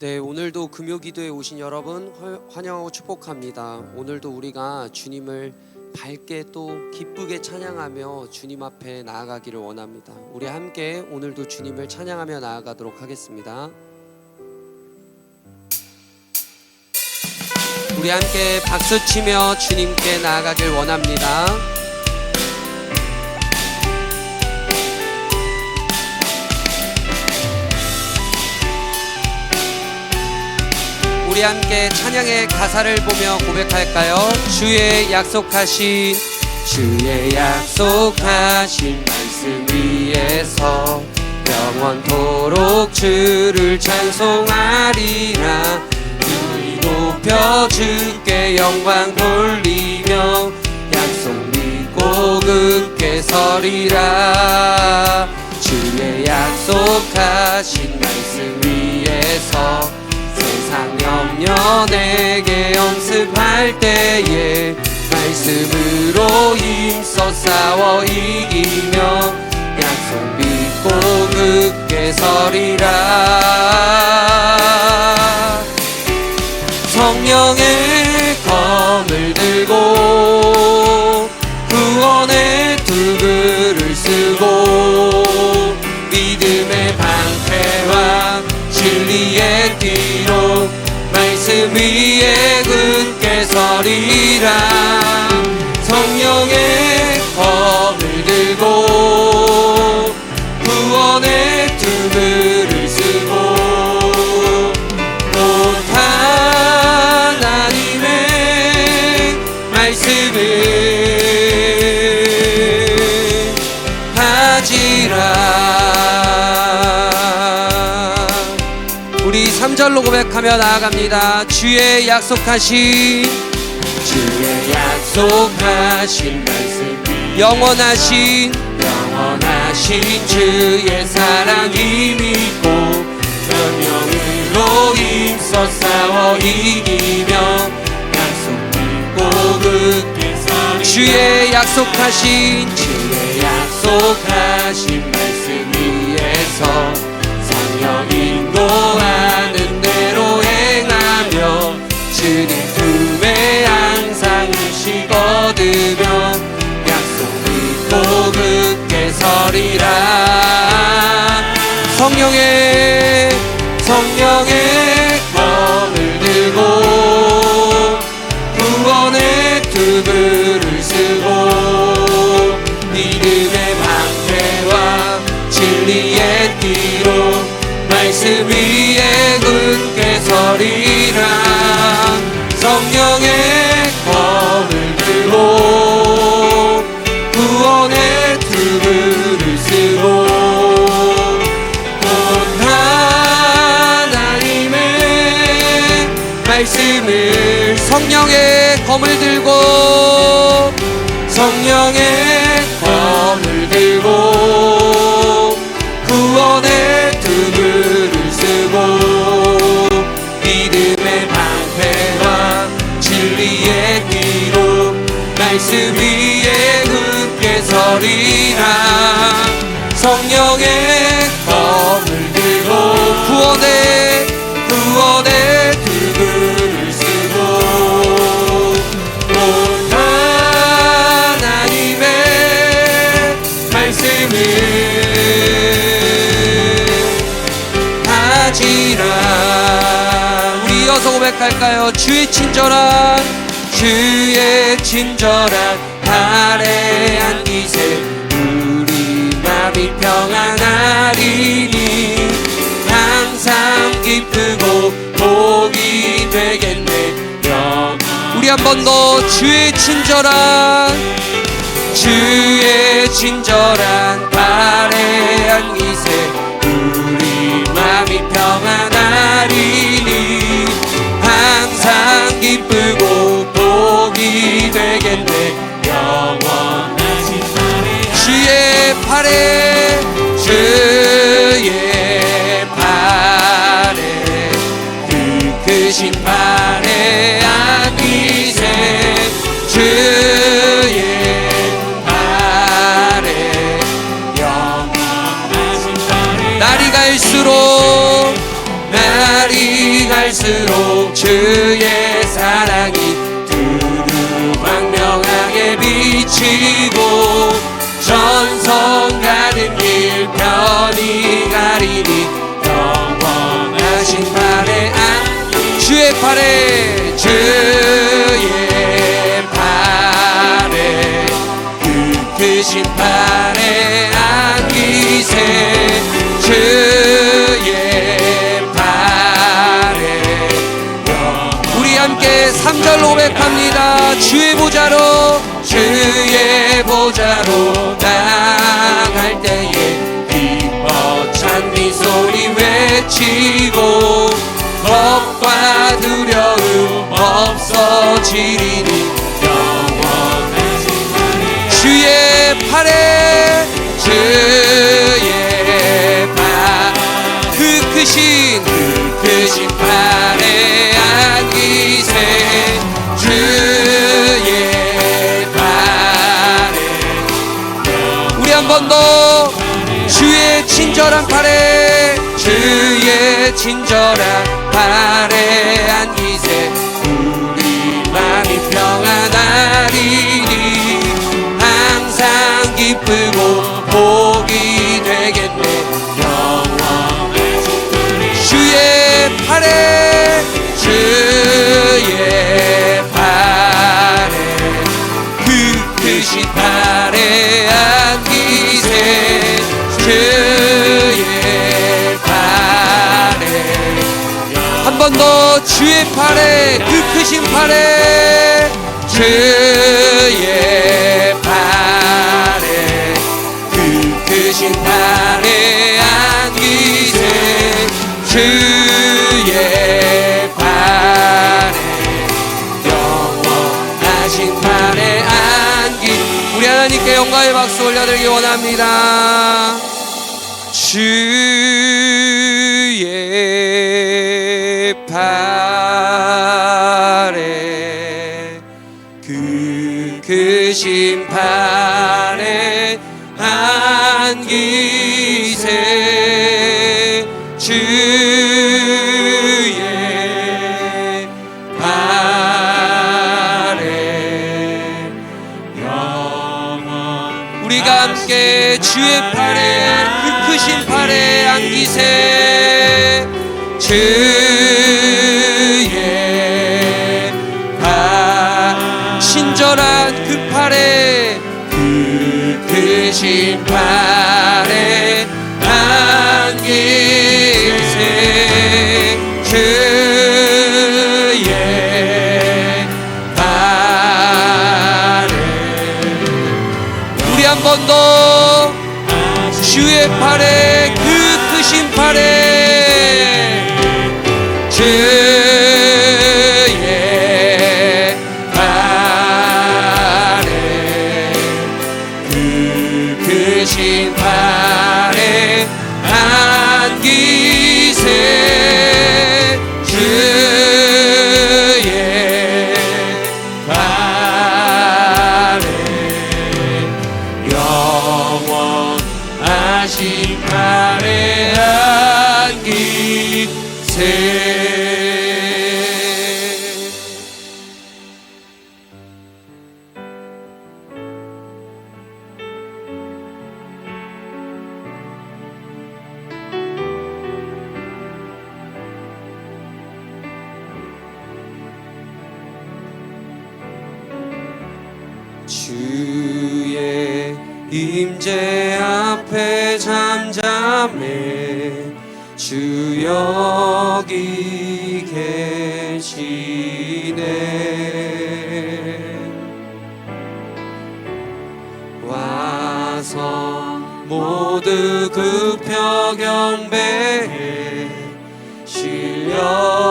네, 오늘도 금요 기도에 오신 여러분 허- 환영하고 축복합니다. 오늘도 우리가 주님을 밝게 또 기쁘게 찬양하며 주님 앞에 나아가기를 원합니다. 우리 함께 오늘도 주님을 찬양하며 나아가도록 하겠습니다. 우리 함께 박수 치며 주님께 나아가길 원합니다. 우리 함께 찬양의 가사를 보며 고백할까요? 주의 약속하신 주의 약속하신 말씀 위에서 영원토록 주를 찬송하리라 주의 높여 주께 영광 돌리며 약속 믿고 굳게 서리라 주의 약속하신 말씀 위에서 내게 연습할 때에 말씀으로 힘써 싸워 이기며 약속 믿고 굳게 서리라 서리라 성령의 검을 들고 구원의 두부를 쓰고 곧 하나님의 말씀을 하지라. 우리 3절로 고백하며 나아갑니다. 주의 약속하신 주의 약속하신 말씀. 영원하신 영원하신 주의 사랑이 믿고 성령으로 힘써 싸워 이기며 약속 믿고 굳게 서리 주의 약속하신 주의 약속하신 말씀 위에서 성령 인도하 굳게 서리라 말씀을 성령의 검을 들고 성령의 검을 들고 구원의 두부를 쓰고 믿음의 방패와 진리의 뒤로 말씀 위에 굳게 서리라. 성령 고백할까요? 주의 친절한 주의 친절한 발에 안기세 우리 마음이 평안하리니 항상 기쁘고 복이 되겠네. 영 우리 한 번 더 주의 친절한 주의 친절한 발에 안기세 우리 마음이 평안하리 주 팔에 주의 팔에 그 크신 팔에 안기세 주의 팔에. 우리 함께 3절 고백합니다. 주의 보자로 주의 보자로 나 지리니 주의 팔에 주의 팔그 크신 그 크신 팔에 안기세. 주의 팔에. 우리 한 번 더. 주의 친절한 팔에 주의 친절한 팔에 안기 팔에 주의 팔에 그 크신 팔에 안기세. 주의 팔에. 한 번 더 주의 팔에 그 크신 팔에 주의 영광의 박수 올려드리기 원합니다. 주 우리가 함께 주의 팔에 그 크신 팔에 안기세. 주 한 번 더. 주의 팔에 그 크신 팔에 영원하신 팔에 안기세 주 여기 계시네. 와서 모두 급혀 경배해. 신령과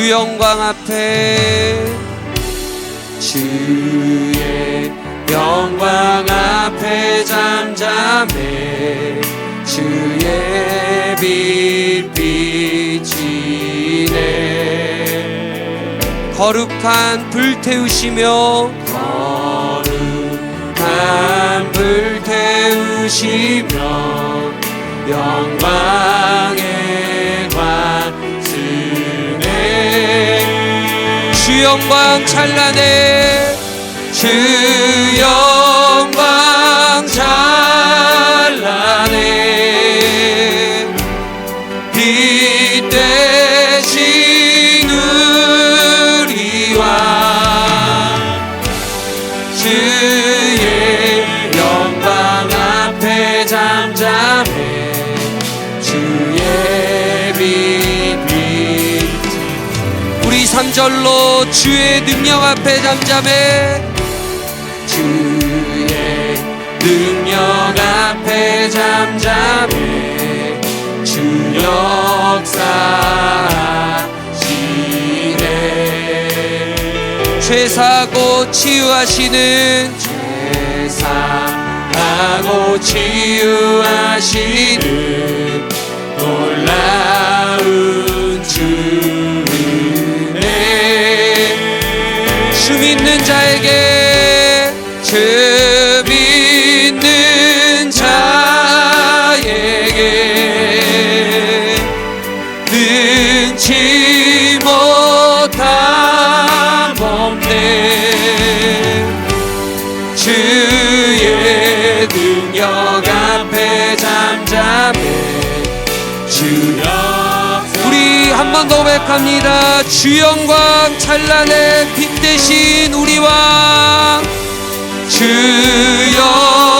주 영광 앞에 주의 영광 앞에 잠잠해 주의 빛 비치네. 거룩한 불 태우시며 거룩한 불 태우시며 영광의 관 주 영광 찬란해. 주 영광 절로 주의 능력 앞에 잠잠해. 주의 능력 앞에 잠잠해. 주 역사시네. 죄사고 치유하시는 죄사하고 치유하시는 놀라운 주 고백합니다. 주 영광 찬란해 빛 대신 우리 왕주 영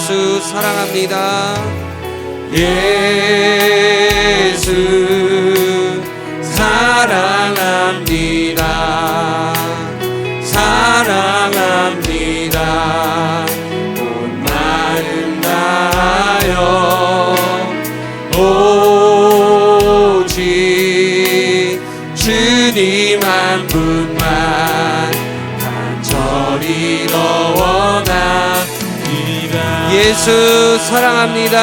예수 사랑합니다. 예수 사랑합니다. 사랑합니다 예수 사랑합니다.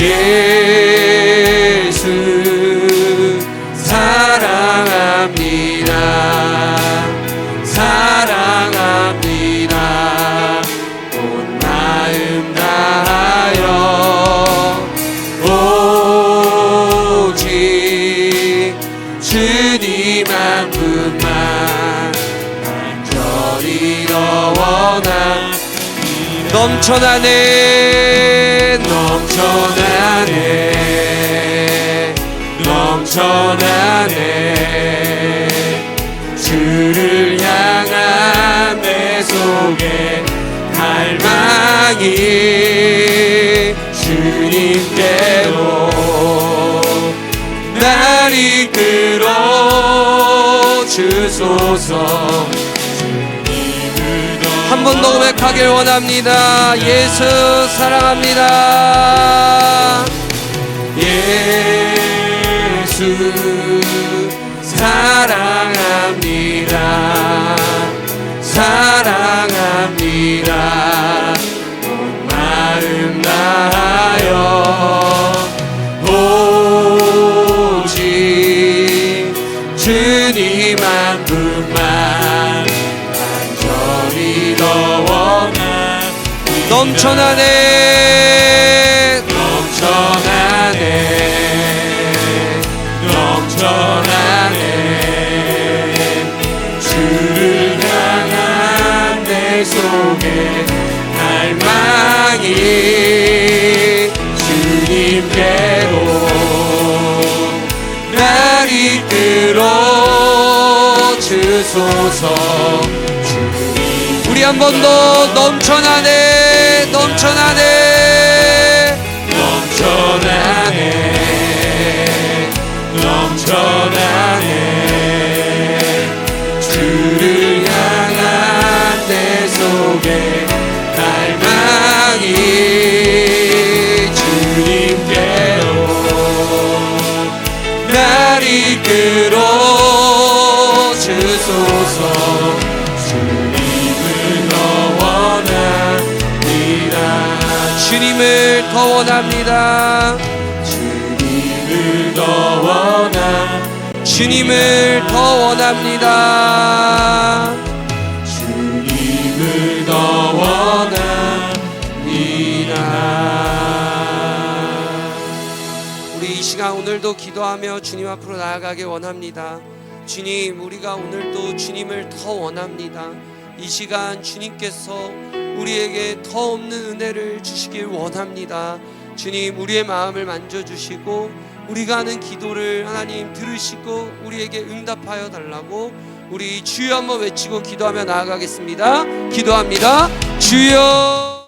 예 넘쳐나네. 넘쳐나네. 넘쳐나네. 주를 향한 내 속에 갈망이 주님께로 날 이끌어 주소서 고백하길 원합니다. 예수 사랑합니다. 예수 사랑 넘쳐나네. 넘쳐나네. 넘쳐나네. 주를 향한 내 속에 갈망이 주님께로 날 이끌어 주소서. 우리 한 번 더 넘쳐나네 넘쳐나네. 넘쳐나네. 넘쳐나네 주님을 더 원합니다 주님을 더 원합니다 우리 이 시간 오늘도 기도하며 주님 앞으로 나아가길 원합니다. 주님, 우리가 오늘도 주님을 더 원합니다. 이 시간 주님께서 우리에게 더 없는 은혜를 주시길 원합니다. 주님, 우리의 마음을 만져주시고 우리가 하는 기도를 하나님 들으시고 우리에게 응답하여 달라고 우리 주여 한번 외치고 기도하며 나아가겠습니다. 기도합니다. 주여.